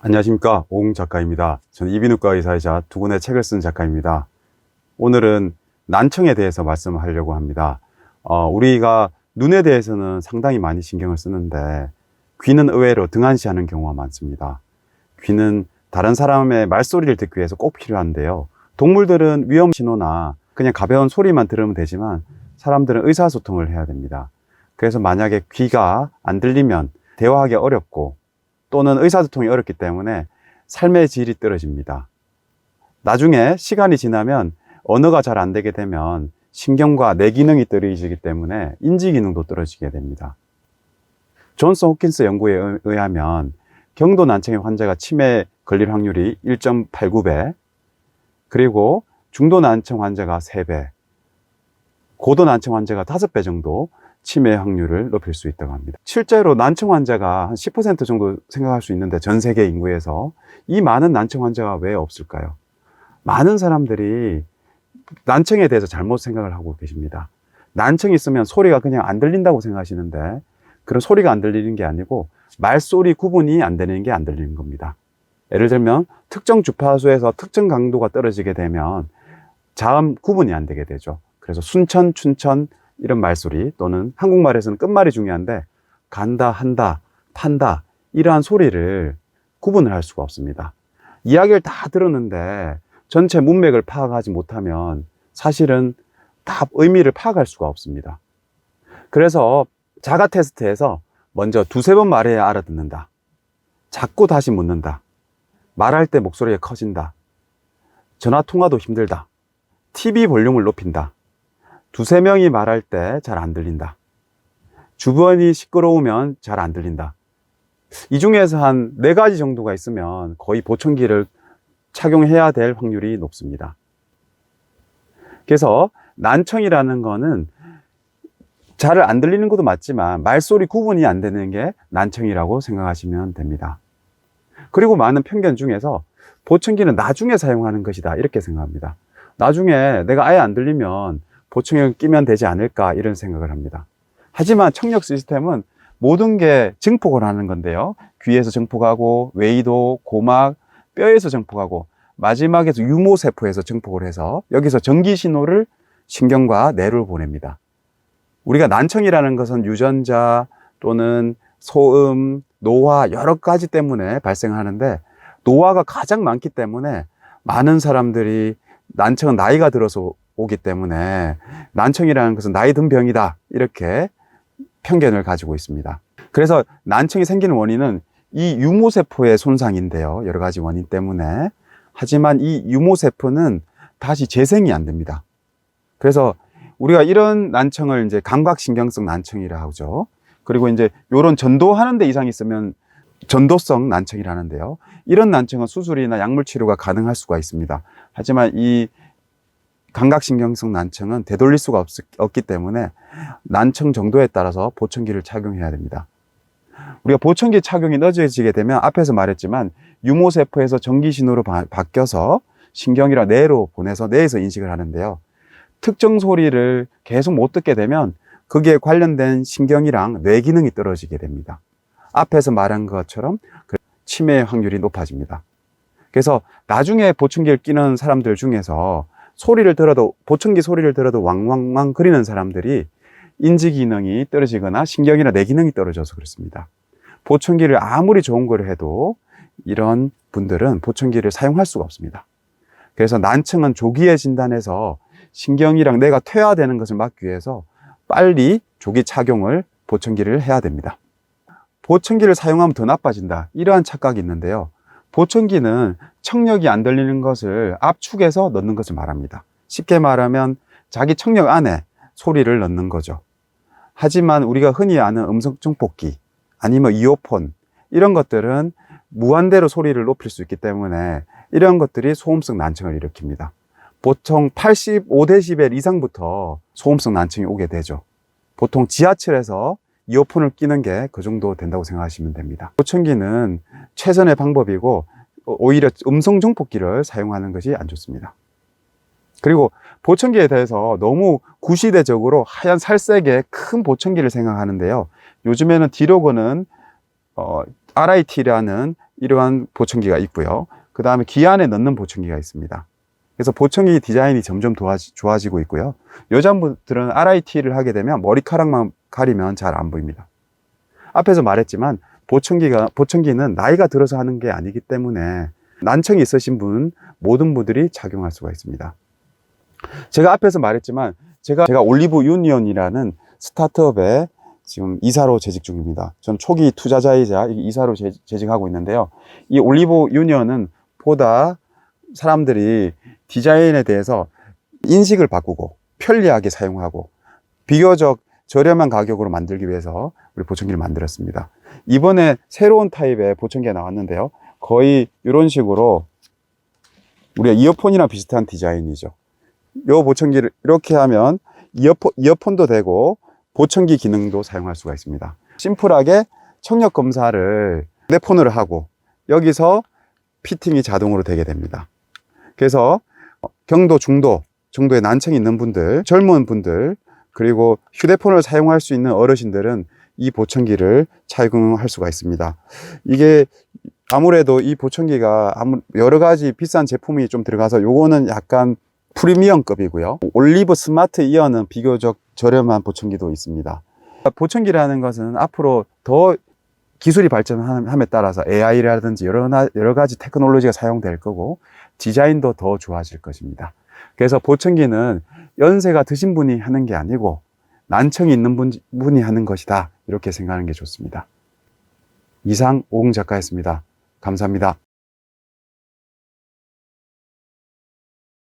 안녕하십니까 옹 작가입니다. 저는 이비인후과 의사이자 두 권의 책을 쓴 작가입니다. 오늘은 난청에 대해서 말씀을 하려고 합니다. 어, 우리가 눈에 대해서는 상당히 많이 신경을 쓰는데 귀는 의외로 등한시하는 경우가 많습니다. 귀는 다른 사람의 말소리를 듣기 위해서 꼭 필요한데요. 동물들은 위험 신호나 그냥 가벼운 소리만 들으면 되지만 사람들은 의사소통을 해야 됩니다. 그래서 만약에 귀가 안 들리면 대화하기 어렵고 또는 의사소통이 어렵기 때문에 삶의 질이 떨어집니다. 나중에 시간이 지나면 언어가 잘 안 되게 되면 신경과 뇌 기능이 떨어지기 때문에 인지 기능도 떨어지게 됩니다. 존스 호킨스 연구에 의- 의하면 경도 난청의 환자가 치매에 걸릴 확률이 1.89배, 그리고 중도 난청 환자가 3배, 고도 난청 환자가 5배 정도 치매 확률을 높일 수 있다고 합니다. 실제로 난청 환자가 한 10% 정도 생각할 수 있는데 전 세계 인구에서 이 많은 난청 환자가 왜 없을까요? 많은 사람들이 난청에 대해서 잘못 생각을 하고 계십니다. 난청이 있으면 소리가 그냥 안 들린다고 생각하시는데 그런 소리가 안 들리는 게 아니고 말소리 구분이 안 되는 게 안 들리는 겁니다. 예를 들면 특정 주파수에서 특정 강도가 떨어지게 되면 자음 구분이 안 되게 되죠. 그래서 순천, 춘천 이런 말소리 또는 한국말에서는 끝말이 중요한데 간다, 한다, 판다 이러한 소리를 구분을 할 수가 없습니다. 이야기를 다 들었는데 전체 문맥을 파악하지 못하면 사실은 다 의미를 파악할 수가 없습니다. 그래서 자가 테스트에서 먼저 두세 번 말해야 알아듣는다. 자꾸 다시 묻는다. 말할 때 목소리가 커진다. 전화 통화도 힘들다. TV 볼륨을 높인다. 두세 명이 말할 때 잘 안 들린다. 주변이 시끄러우면 잘 안 들린다. 이 중에서 한 네 가지 정도가 있으면 거의 보청기를 착용해야 될 확률이 높습니다. 그래서 난청이라는 거는 잘 안 들리는 것도 맞지만 말소리 구분이 안 되는 게 난청이라고 생각하시면 됩니다. 그리고 많은 편견 중에서 보청기는 나중에 사용하는 것이다 이렇게 생각합니다. 나중에 내가 아예 안 들리면 보청기를 끼면 되지 않을까 이런 생각을 합니다. 하지만 청력 시스템은 모든 게 증폭을 하는 건데요. 귀에서 증폭하고 외이도, 고막, 뼈에서 증폭하고 마지막에서 유모세포에서 증폭을 해서 여기서 전기 신호를 신경과 뇌로 보냅니다. 우리가 난청이라는 것은 유전자 또는 소음, 노화 여러 가지 때문에 발생하는데 노화가 가장 많기 때문에 많은 사람들이 난청은 나이가 들어서 오기 때문에 난청이라는 것은 나이 든 병이다 이렇게 편견을 가지고 있습니다. 그래서 난청이 생기는 원인은 이 유모세포의 손상인데요. 여러 가지 원인 때문에. 하지만 이 유모세포는 다시 재생이 안 됩니다. 그래서 우리가 이런 난청을 이제 감각신경성 난청이라 하죠. 그리고 이제 요런 전도하는 데 이상이 있으면 전도성 난청이라는데요. 이런 난청은 수술이나 약물 치료가 가능할 수가 있습니다. 하지만 이 감각신경성 난청은 되돌릴 수가 없, 없기 때문에 난청 정도에 따라서 보청기를 착용해야 됩니다. 우리가 보청기 착용이 늦어지게 되면 앞에서 말했지만 유모세포에서 전기 신호로 바, 바뀌어서 신경이랑 뇌로 보내서 뇌에서 인식을 하는데요. 특정 소리를 계속 못 듣게 되면 거기에 관련된 신경이랑 뇌 기능이 떨어지게 됩니다. 앞에서 말한 것처럼 그 치매 확률이 높아집니다. 그래서 나중에 보청기를 끼는 사람들 중에서 소리를 들어도 보청기 소리를 들어도 왕왕왕 거리는 사람들이 인지 기능이 떨어지거나 신경이나 뇌 기능이 떨어져서 그렇습니다. 보청기를 아무리 좋은 걸 해도 이런 분들은 보청기를 사용할 수가 없습니다. 그래서 난청은 조기에 진단해서 신경이랑 뇌가 퇴화되는 것을 막기 위해서 빨리 조기 착용을 보청기를 해야 됩니다. 보청기를 사용하면 더 나빠진다. 이러한 착각이 있는데요. 보청기는 청력이 안 들리는 것을 압축해서 넣는 것을 말합니다. 쉽게 말하면 자기 청력 안에 소리를 넣는 거죠. 하지만 우리가 흔히 아는 음성 증폭기 아니면 이어폰 이런 것들은 무한대로 소리를 높일 수 있기 때문에 이런 것들이 소음성 난청을 일으킵니다. 보통 85데시벨 이상부터 소음성 난청이 오게 되죠. 보통 지하철에서 이어폰을 끼는 게 그 정도 된다고 생각하시면 됩니다. 보청기는 최선의 방법이고 오히려 음성 증폭기를 사용하는 것이 안 좋습니다. 그리고 보청기에 대해서 너무 구시대적으로 하얀 살색의 큰 보청기를 생각하는데요. 요즘에는 디로그는 어, RIT라는 이러한 보청기가 있고요. 그 다음에 귀 안에 넣는 보청기가 있습니다. 그래서 보청기 디자인이 점점 도와지, 좋아지고 있고요. 여자분들은 RIT를 하게 되면 머리카락만 가리면 잘 안 보입니다. 앞에서 말했지만 보청기가 보청기는 나이가 들어서 하는 게 아니기 때문에 난청이 있으신 분 모든 분들이 착용할 수가 있습니다. 제가 앞에서 말했지만 제가 제가 올리브 유니언이라는 스타트업에 지금 이사로 재직 중입니다. 전 초기 투자자이자 이사로 재- 재직하고 있는데요. 이 올리브 유니언은 보다 사람들이 디자인에 대해서 인식을 바꾸고 편리하게 사용하고 비교적 저렴한 가격으로 만들기 위해서 우리 보청기를 만들었습니다. 이번에 새로운 타입의 보청기가 나왔는데요. 거의 이런 식으로 우리가 이어폰이랑 비슷한 디자인이죠. 이 보청기를 이렇게 하면 이어폰, 이어폰도 되고 보청기 기능도 사용할 수가 있습니다. 심플하게 청력 검사를 휴대폰으로 하고 여기서 피팅이 자동으로 되게 됩니다. 그래서 경도, 중도 정도의 난청이 있는 분들, 젊은 분들, 그리고 휴대폰을 사용할 수 있는 어르신들은 이 보청기를 착용할 수가 있습니다. 이게 아무래도 이 보청기가 여러 가지 비싼 제품이 좀 들어가서 요거는 약간 프리미엄급이고요. 올리브 스마트 이어는 비교적 저렴한 보청기도 있습니다. 보청기라는 것은 앞으로 더 기술이 발전함에 따라서 AI라든지 여러, 나- 여러 가지 테크놀로지가 사용될 거고 디자인도 더 좋아질 것입니다. 그래서 보청기는 연세가 드신 분이 하는 게 아니고 난청이 있는 분, 분이 하는 것이다. 이렇게 생각하는 게 좋습니다. 이상 오공 작가였습니다. 감사합니다.